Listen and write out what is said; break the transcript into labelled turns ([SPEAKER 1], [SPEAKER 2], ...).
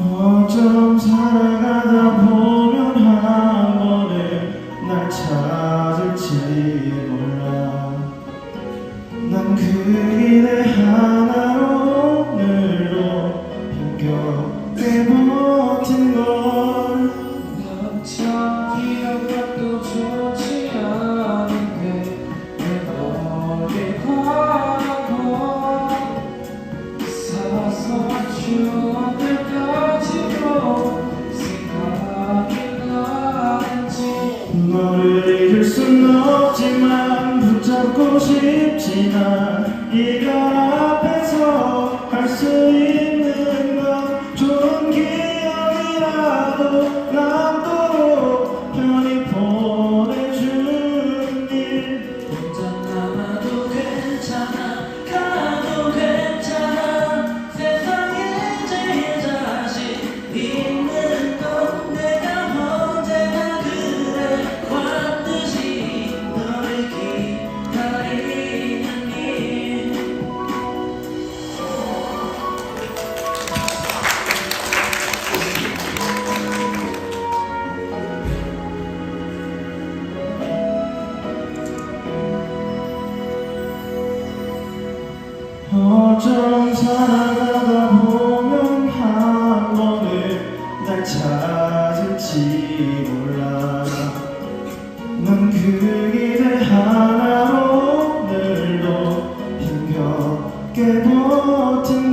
[SPEAKER 1] 어쩜 살아가다 보면 한 번에 날 찾을지 몰라. 난 그 길에 하나로 오늘도 힘겹게 버틴 걸. 순 없지만 붙잡고 싶지만 이가 앞에서 할수 있. 어쩜 살아가다 보면 한 번은 날 찾을지 몰라. 넌 그 길을 하나로 오늘도 힘겹게 버틴